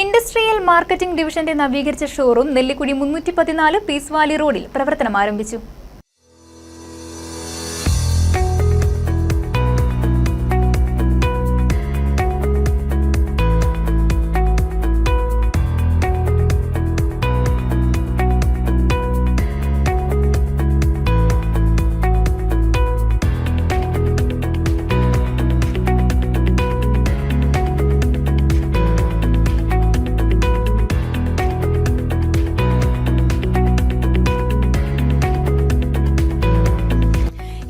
Industrial marketing ഡിവിഷന്റെ നവീകരിച്ച showroom Nellikkudi മുന്നൂറ്റി പതിനാല് പീസ് വാലി റോഡിൽ പ്രവർത്തനം ആരംഭിച്ചു.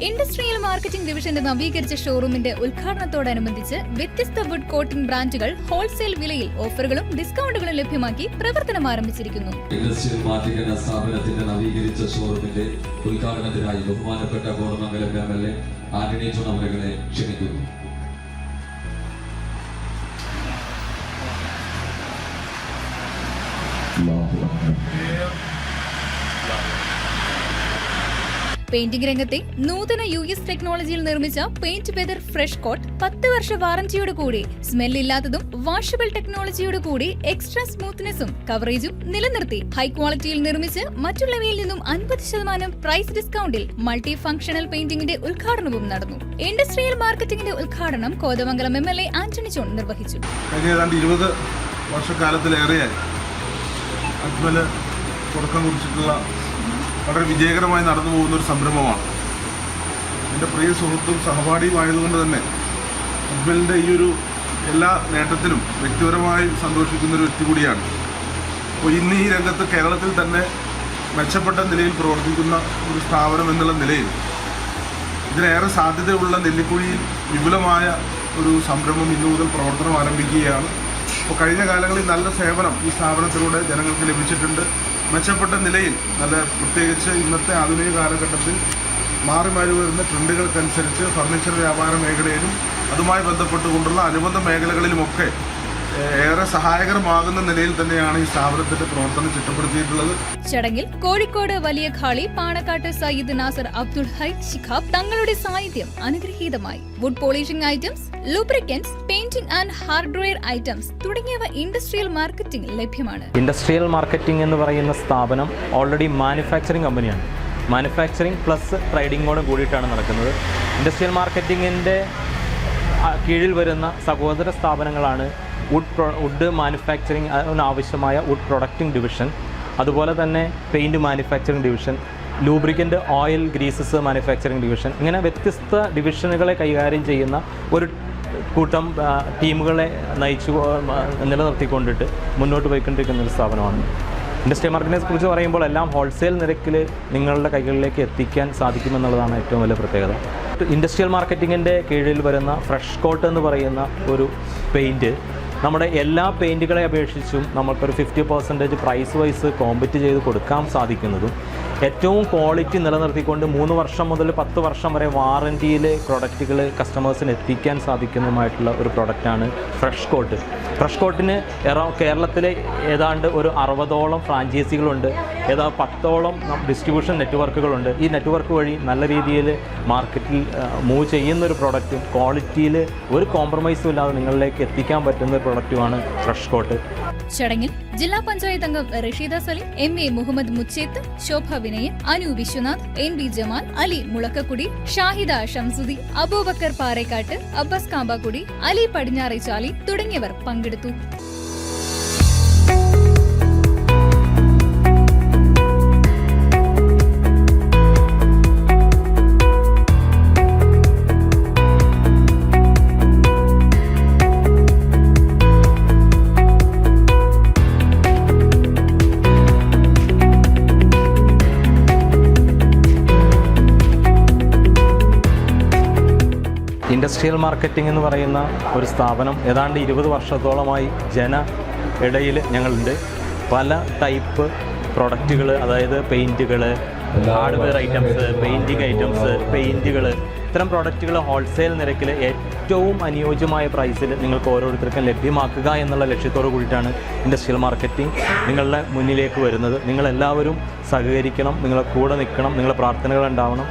ഇൻഡസ്ട്രിയൽ മാർക്കറ്റിംഗ് ഡിവിഷന്റെ നവീകരിച്ച ഷോറൂമിന്റെ ഉദ്ഘാടനത്തോടനുബന്ധിച്ച് വ്യത്യസ്ത വുഡ് കോട്ടിംഗ് ബ്രാൻഡുകൾ ഹോൾസെയിൽ വിലയിൽ ഓഫറുകളും ഡിസ്കൗണ്ടുകളും ലഭ്യമാക്കി പ്രവർത്തനം ആരംഭിച്ചിരിക്കുന്നു. ഇൻഡസ്ട്രിയൽ എന്ന സ്ഥാപനത്തിന്റെ നവീകരിച്ച ഷോറൂമിന്റെ ഉദ്ഘാടനത്തിനായി ബഹുമാനപ്പെട്ട Kothamangalam M L A Antony ക്ഷണിക്കുന്നു. പെയിന്റിംഗ് രംഗത്തെ നൂതന യു എസ് ടെക്നോളജിയിൽ നിർമ്മിച്ച പെയിന്റ് വെതർ ഫ്രഷ് കോട്ട് പത്ത് വർഷ വാറന്റിയോട് കൂടി സ്മെൽ ഇല്ലാത്തതും വാഷബിൾ ടെക്നോളജിയോട് കൂടി എക്സ്ട്രാ സ്മൂത്ത്നെസ്സും കവറേജും നിലനിർത്തി. ഹൈ ക്വാളിറ്റിയിൽ നിർമ്മിച്ച് മറ്റുള്ളവയിൽ നിന്നും അൻപത് ശതമാനം പ്രൈസ് ഡിസ്കൗണ്ടിൽ മൾട്ടി ഫംഗ്ഷണൽ പെയിന്റിംഗിന്റെ ഉദ്ഘാടനവും നടന്നു. ഇൻഡസ്ട്രിയൽ മാർക്കറ്റിംഗിന്റെ ഉദ്ഘാടനം Kothamangalam M L A Antony John നിർവഹിച്ചു. ഏതാണ്ട് ഇരുപത് വർഷക്കാലത്തിലേറെയായി. അജ്മൽ തുടക്കം കുറിച്ചിട്ടുള്ള വളരെ വിജയകരമായി നടന്നു പോകുന്ന ഒരു സംരംഭമാണ്. എന്റെ പ്രിയ സുഹൃത്തും സഹപാഠിയുമായതുകൊണ്ട് തന്നെ അജ്മലിന്റെ ഈ ഒരു എല്ലാ നേട്ടത്തിലും വ്യക്തിപരമായി സന്തോഷിക്കുന്ന ഒരു വ്യക്തി കൂടിയാണ്. അപ്പോൾ ഇന്ന് ഈ രംഗത്ത് കേരളത്തിൽ തന്നെ മെച്ചപ്പെട്ട നിലയിൽ പ്രവർത്തിക്കുന്ന ഒരു സ്ഥാപനം എന്നുള്ള നിലയിൽ ഇതിനേറെ സാധ്യതയുള്ള നെല്ലിക്കുഴിയിൽ വിപുലമായ ഒരു സംരംഭം ഇന്നു മുതൽ പ്രവർത്തനം ആരംഭിക്കുകയാണ്. അപ്പോൾ കഴിഞ്ഞ കാലങ്ങളിൽ നല്ല സേവനം ഈ സ്ഥാപനത്തിലൂടെ ജനങ്ങൾക്ക് ലഭിച്ചിട്ടുണ്ട്. മെച്ചപ്പെട്ട നിലയിൽ നല്ല പ്രത്യേകിച്ച് ഇന്നത്തെ ആധുനിക കാലഘട്ടത്തിൽ മാറി മാറി വരുന്ന ട്രെൻഡുകൾക്കനുസരിച്ച് ഫർണിച്ചർ വ്യാപാര മേഖലയിലും അതുമായി ബന്ധപ്പെട്ടുകൊണ്ടുള്ള അനുബന്ധ മേഖലകളിലുമൊക്കെ ഏറെ സഹായകരമാകുന്ന നിലയിൽ തന്നെയാണ് ഈ സ്ഥാപനത്തിന്റെ പ്രവർത്തനം ചിട്ടപ്പെടുത്തിയിട്ടുള്ളത്. ചടങ്ങിൽ കോഴിക്കോട് വലിയ ഖാളി പാണക്കാട്ട് സയ്യിദ് നാസർ അബ്ദുൾ ഹൈ ശിഖാബ് തങ്ങളുടെ സാന്നിധ്യം അനുഗ്രഹീതമായി. Wood polishing items lubricants painting and hardware items തുടങ്ങിയവ ഇൻഡസ്ട്രിയൽ മാർക്കറ്റിംഗ് ലഭ്യമാണ്. ഇൻഡസ്ട്രിയൽ മാർക്കറ്റിംഗ് എന്ന് പറയുന്ന സ്ഥാപനം ഓൾറെഡി മാനുഫാക്ചറിംഗ് കമ്പനിയാണ് മാനുഫാക്ചറിംഗ് പ്ലസ് ട്രേഡിങ്ങോട് കൂടിയിട്ടാണ് നടക്കുന്നത്. ഇൻഡസ്ട്രിയൽ മാർക്കറ്റിങ്ങിന്റെ കീഴിൽ വരുന്ന സഹോദര സ്ഥാപനങ്ങളാണ് വുഡ് വുഡ് മാനുഫാക്ചറിങ് ആവശ്യമായ വുഡ് പ്രൊഡക്റ്റിംഗ് ഡിവിഷൻ അതുപോലെ തന്നെ paint manufacturing division lubricant oil greases manufacturing division ഇങ്ങനെ വ്യത്യസ്ത ഡിവിഷനുകളെ കൈകാര്യം ചെയ്യുന്ന ഒരു കൂട്ടം ടീമുകളെ നയിച്ചു നിലനിർത്തിക്കൊണ്ടിട്ട് മുന്നോട്ട് പോയിക്കൊണ്ടിരിക്കുന്ന ഒരു സ്ഥാപനമാണ്. ഇൻഡസ്ട്രി മാർക്കറ്റിനെ കുറിച്ച് പറയുമ്പോൾ എല്ലാം ഹോൾസെയിൽ നിരക്കിൽ നിങ്ങളുടെ കൈകളിലേക്ക് എത്തിക്കാൻ സാധിക്കുമെന്നുള്ളതാണ് ഏറ്റവും വലിയ പ്രത്യേകത. ഇൻഡസ്ട്രിയൽ മാർക്കറ്റിങ്ങിന്റെ കീഴിൽ വരുന്ന ഫ്രഷ് കോട്ട് എന്ന് പറയുന്ന ഒരു പെയിന്റ് നമ്മുടെ എല്ലാ പെയിന്റുകളെ അപേക്ഷിച്ചും നമുക്കൊരു fifty percentage price wise compete ചെയ്ത് കൊടുക്കാൻ സാധിക്കുന്നതും ഏറ്റവും ക്വാളിറ്റി നിലനിർത്തിക്കൊണ്ട് മൂന്ന് വർഷം മുതൽ പത്ത് വർഷം വരെ വാറന്റിയിൽ പ്രൊഡക്റ്റുകൾ കസ്റ്റമേഴ്സിന് എത്തിക്കാൻ സാധിക്കുന്നതുമായിട്ടുള്ള ഒരു പ്രൊഡക്റ്റാണ് ഫ്രഷ് കോട്ട് ഫ്രഷ് കോട്ടിന് കേരളത്തിലെ ഏതാണ്ട് ഒരു അറുപതോളം ഫ്രാഞ്ചൈസികളുണ്ട് ഏതാ പത്തോളം ഡിസ്ട്രിബ്യൂഷൻ നെറ്റ്വർക്കുകളുണ്ട് ഈ നെറ്റ്വർക്ക് വഴി നല്ല രീതിയിൽ മാർക്കറ്റിൽ മൂവ് ചെയ്യുന്ന ഒരു പ്രൊഡക്റ്റും ക്വാളിറ്റിയിൽ ഒരു കോംപ്രമൈസും ഇല്ലാതെ നിങ്ങളിലേക്ക് എത്തിക്കാൻ പറ്റുന്ന ഒരു പ്രൊഡക്റ്റുമാണ് ഫ്രഷ് കോട്ട് ചടങ്ങിൽ ജില്ലാ പഞ്ചായത്ത് അംഗം Rasheeda Saleem M A Muhammad Mucheth Shobha Vinayan Anu Viswanath N B Jamal Ali Mulakkakudi Shahida Shamsudi Abubakar Parekkattu Abbas Kambakkudi Ali Padinjarechali തുടങ്ങിയവർ പങ്കെടുത്തു. ഇൻഡസ്ട്രിയൽ മാർക്കറ്റിംഗ് എന്ന് പറയുന്ന ഒരു സ്ഥാപനം ഏതാണ്ട് ഇരുപത് വർഷത്തോളമായി ജന ഇടയിൽ ഞങ്ങളുണ്ട്. പല ടൈപ്പ് പ്രൊഡക്റ്റുകൾ അതായത് പെയിന്റുകൾ ഹാർഡ്വെയർ ഐറ്റംസ് പെയിന്റിങ് ഐറ്റംസ് പെയിന്റുകൾ ഇത്തരം പ്രോഡക്റ്റുകൾ ഹോൾസെയിൽ നിരക്കിൽ ഏറ്റവും അനുയോജ്യമായ പ്രൈസിൽ നിങ്ങൾക്ക് ഓരോരുത്തർക്കും ലഭ്യമാക്കുക എന്നുള്ള ലക്ഷ്യത്തോടു കൂടിയിട്ടാണ് ഇൻഡസ്ട്രിയൽ മാർക്കറ്റിംഗ് നിങ്ങളുടെ മുന്നിലേക്ക് വരുന്നത്. നിങ്ങളെല്ലാവരും സഹകരിക്കണം നിങ്ങളെ കൂടെ നിൽക്കണം നിങ്ങളെ പ്രാർത്ഥനകൾ ഉണ്ടാവണം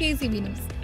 केजीबी न्यूज़